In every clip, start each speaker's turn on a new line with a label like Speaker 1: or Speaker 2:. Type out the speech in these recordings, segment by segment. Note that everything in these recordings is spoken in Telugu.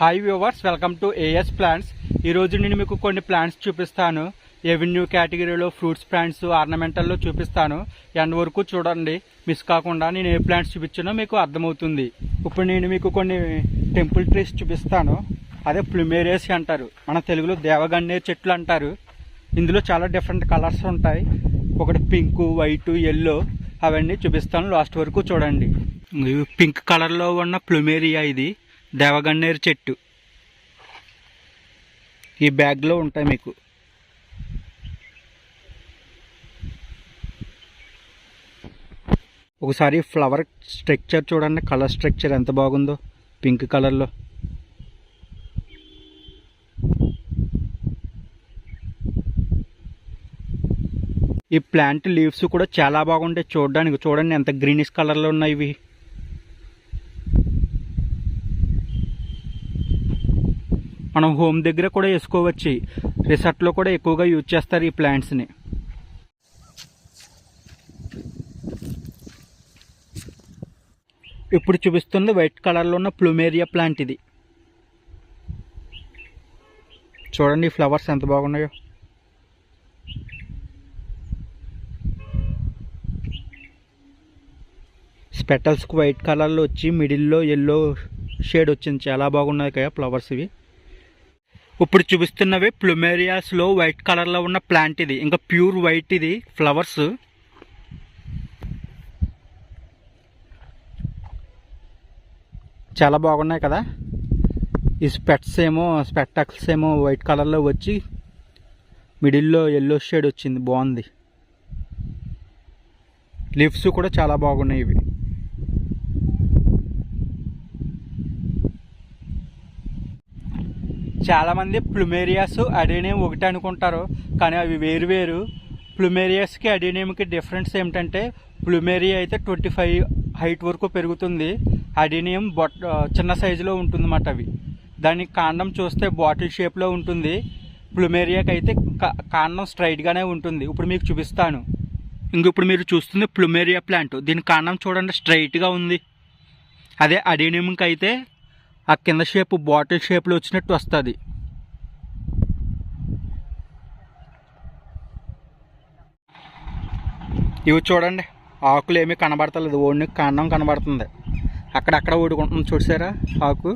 Speaker 1: Hi viewers welcome to AS plants ఈరోజు నేను మీకు కొన్ని ప్లాంట్స్ చూపిస్తాను. ఎవెన్యూ కేటగిరీలో ఫ్రూట్స్ ప్లాంట్స్ ఆర్నమెంటల్లో చూపిస్తాను. ఎండ్ వరకు చూడండి. మిస్ కాకుండా నేను ఏ ప్లాంట్స్ చూపించానో మీకు అర్థమవుతుంది. ఇప్పుడు నేను మీకు కొన్ని టెంపుల్ ట్రీస్ చూపిస్తాను. అదే ప్లుమేరియస్ అంటారు. మన తెలుగులో దేవగన్నేరు చెట్లు అంటారు. ఇందులో చాలా డిఫరెంట్ కలర్స్ ఉంటాయి. ఒకటి పింక్ వైట్ ఎల్లో అవన్నీ చూపిస్తాను. లాస్ట్ వరకు చూడండి. పింక్ కలర్లో ఉన్న ప్లుమేరియా ఇది. దేవగన్నేరు చెట్టు. ఈ బ్యాగ్లో ఉంటాయి మీకు. ఒకసారి ఫ్లవర్ స్ట్రక్చర్ చూడండి కలర్ స్ట్రక్చర్ ఎంత బాగుందో పింక్ కలర్లో. ఈ ప్లాంట్ లీవ్స్ కూడా చాలా బాగుంటాయి. చూడడానికి చూడండి ఎంత గ్రీనిష్ కలర్లో ఉన్నాయి ఇవి. మనం హోమ్ దగ్గర కూడా వేసుకోవచ్చు. రిసార్ట్లో కూడా ఎక్కువగా యూజ్ చేస్తారు ఈ ప్లాంట్స్ని ఇప్పుడు చూపిస్తుంది వైట్ కలర్లో ఉన్న ప్లూమేరియా ప్లాంట్ ఇది. చూడండి ఈ ఫ్లవర్స్ ఎంత బాగున్నాయో. స్పెటల్స్కి వైట్ కలర్లో వచ్చి మిడిల్లో ఎల్లో షేడ్ వచ్చింది. చాలా బాగున్నాయి కదా ఫ్లవర్స్ ఇవి. ఇప్పుడు చూపిస్తున్నవి ప్లుమేరియాస్లో వైట్ కలర్లో ఉన్న ప్లాంట్ ఇది. ఇంకా ప్యూర్ వైట్ ఇది ఫ్లవర్స్. చాలా బాగున్నాయి కదా. ఈ స్పెట్స్ ఏమో స్పెట్టాక్స్ ఏమో వైట్ కలర్లో వచ్చి మిడిల్లో ఎల్లో షేడ్ వచ్చింది. బాగుంది. లిఫ్ట్స్ కూడా చాలా బాగున్నాయి ఇవి. చాలామంది ప్లుమేరియాస్ అడేనియం ఒకటి అనుకుంటారు కానీ అవి వేరు వేరు. ప్లుమేరియాస్కి అడేనియంకి డిఫరెన్స్ ఏమిటంటే ప్లుమేరియా అయితే ట్వంటీ ఫైవ్ హైట్ వరకు పెరుగుతుంది. అడేనియం బొట్ చిన్న సైజులో ఉంటుంది అన్నమాట అవి. దాని కాండం చూస్తే బాటిల్ షేప్లో ఉంటుంది. ప్లుమేరియాకి అయితే కా- కాండం స్ట్రైట్గానే ఉంటుంది. ఇప్పుడు మీకు చూపిస్తాను. ఇంక ఇప్పుడు మీరు చూస్తుంది ప్లుమేరియా ప్లాంట్. దీని కాండం చూడండి స్ట్రైట్గా ఉంది. అదే అడేనియంకి అయితే ఆ కింద షేప్ బాటిల్ షేప్లో వచ్చినట్టు వస్తుంది. ఇవి చూడండి ఆకులు ఏమీ కనబడతలేదు. ఓడిని కాండం కనబడుతుంది. అక్కడక్కడ ఊడుకుంటుంది చూసారా ఆకు?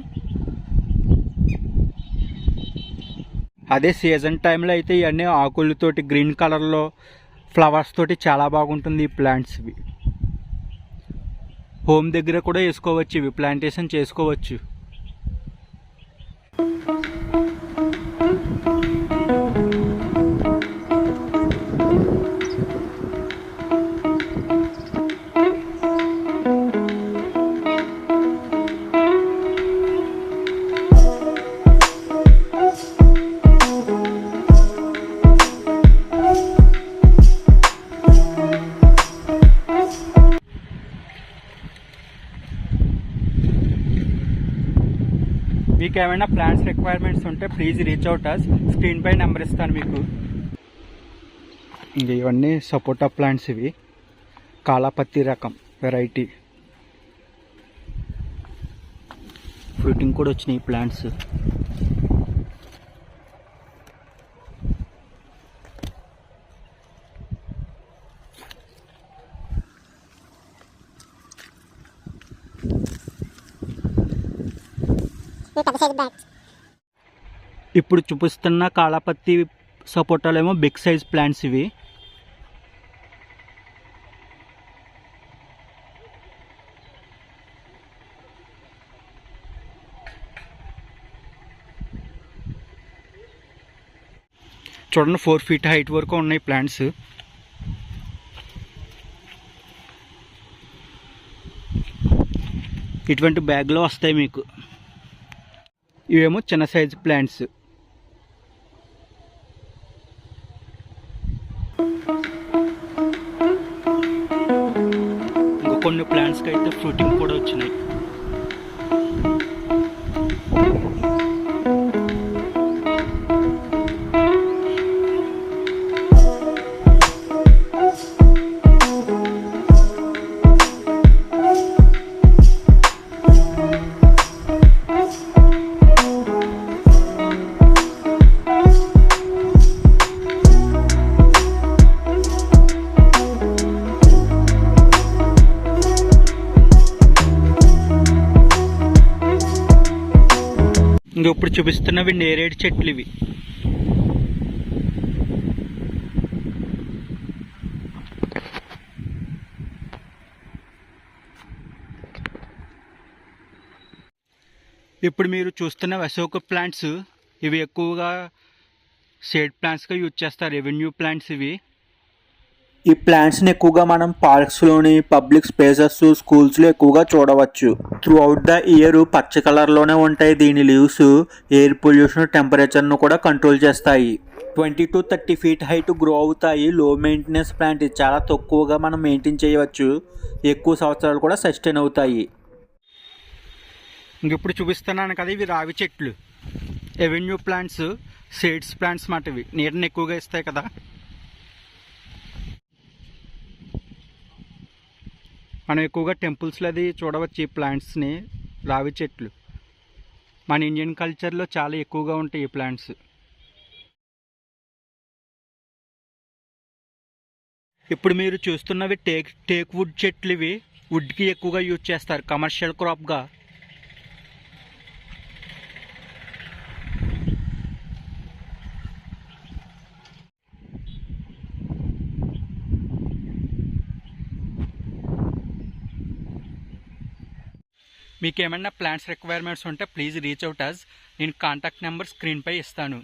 Speaker 1: అదే సీజన్ టైంలో అయితే ఇవన్నీ ఆకులతోటి గ్రీన్ కలర్లో ఫ్లవర్స్ తోటి చాలా బాగుంటుంది ఈ ప్లాంట్స్ ఇవి. హోమ్ దగ్గర కూడా వేసుకోవచ్చు ఇవి ప్లాంటేషన్ చేసుకోవచ్చు. Thank you. మీకు ఏమైనా ప్లాన్స్ రిక్వైర్మెంట్స్ ఉంటే please reach out us screen pi number ఇస్తాను మీకు. ఇంక ఇవన్నీ సపోటా ప్లాంట్స్ ఇవి. కాలాపత్తి రకం వెరైటీ ఫ్రూటింగ్ కూడా వచ్చినాయి ప్లాంట్స్ ఇప్పుడు చూపిస్తున్న కాళపత్తి సపోటాలు ఏమో బిగ్ సైజ్ ప్లాంట్స్ ఇవి. చూడండి ఫోర్ ఫీట్ హైట్ వరకు ఉన్నాయి ప్లాంట్స్. ఇటువంటి బ్యాగ్లో వస్తాయి మీకు. ఇవేమో చిన్న సైజ్ ప్లాంట్స్ ఇంకా కొన్ని ప్లాంట్స్కి అయితే ఫ్రూటింగ్ కూడా వచ్చినాయి. ఇప్పుడు చూపిస్తున్నవి నేరేడు చెట్లు ఇవి? ఇప్పుడు మీరు చూస్తున్న అశోక ప్లాంట్స్ ఇవి ఎక్కువగా షేడ్ ప్లాంట్స్గా యూజ్ చేస్తారు రెవెన్యూ ప్లాంట్స్ ఇవి.
Speaker 2: ఈ ప్లాంట్స్ని ఎక్కువగా మనం పార్క్స్లోని పబ్లిక్ స్పేసెస్ స్కూల్స్లో ఎక్కువగా చూడవచ్చు. త్రూ అవుట్ ద ఇయర్ పచ్చ కలర్లోనే ఉంటాయి దీని లీవ్స్ ఎయిర్ పొల్యూషన్ టెంపరేచర్ను కూడా కంట్రోల్ చేస్తాయి. Twenty two thirty feet height grow అవుతాయి. లో మెయింటెనెన్స్ ప్లాంట్ చాలా తక్కువగా మనం మెయింటైన్ చేయవచ్చు. ఎక్కువ సంవత్సరాలు కూడా సస్టైన్ అవుతాయి.
Speaker 1: ఇంక ఇప్పుడు చూపిస్తున్నాను కదా ఇవి రావి చెట్లు. ఎవెన్యూ ప్లాంట్స్ సీడ్స్ ప్లాంట్స్ మాట ఇవి నీటిని ఎక్కువగా ఇస్తాయి కదా. మనం ఎక్కువగా టెంపుల్స్లో అది చూడవచ్చు ఈ ప్లాంట్స్ని రావి చెట్లు. మన ఇండియన్ కల్చర్లో చాలా ఎక్కువగా ఉంటాయి ఈ ప్లాంట్స్ ఇప్పుడు మీరు చూస్తున్నవి టేక్ టేక్ వుడ్ చెట్లు ఇవి వుడ్కి ఎక్కువగా యూజ్ చేస్తారు. కమర్షియల్ క్రాప్గా మీకు ఏమైనా ప్లాన్స్ రిక్వైర్మెంట్స్ ఉంటే ప్లీజ్ రీచ్ అవుట్ అస్ నేను కాంటాక్ట్ నెంబర్ స్క్రీన్పై ఇస్తాను.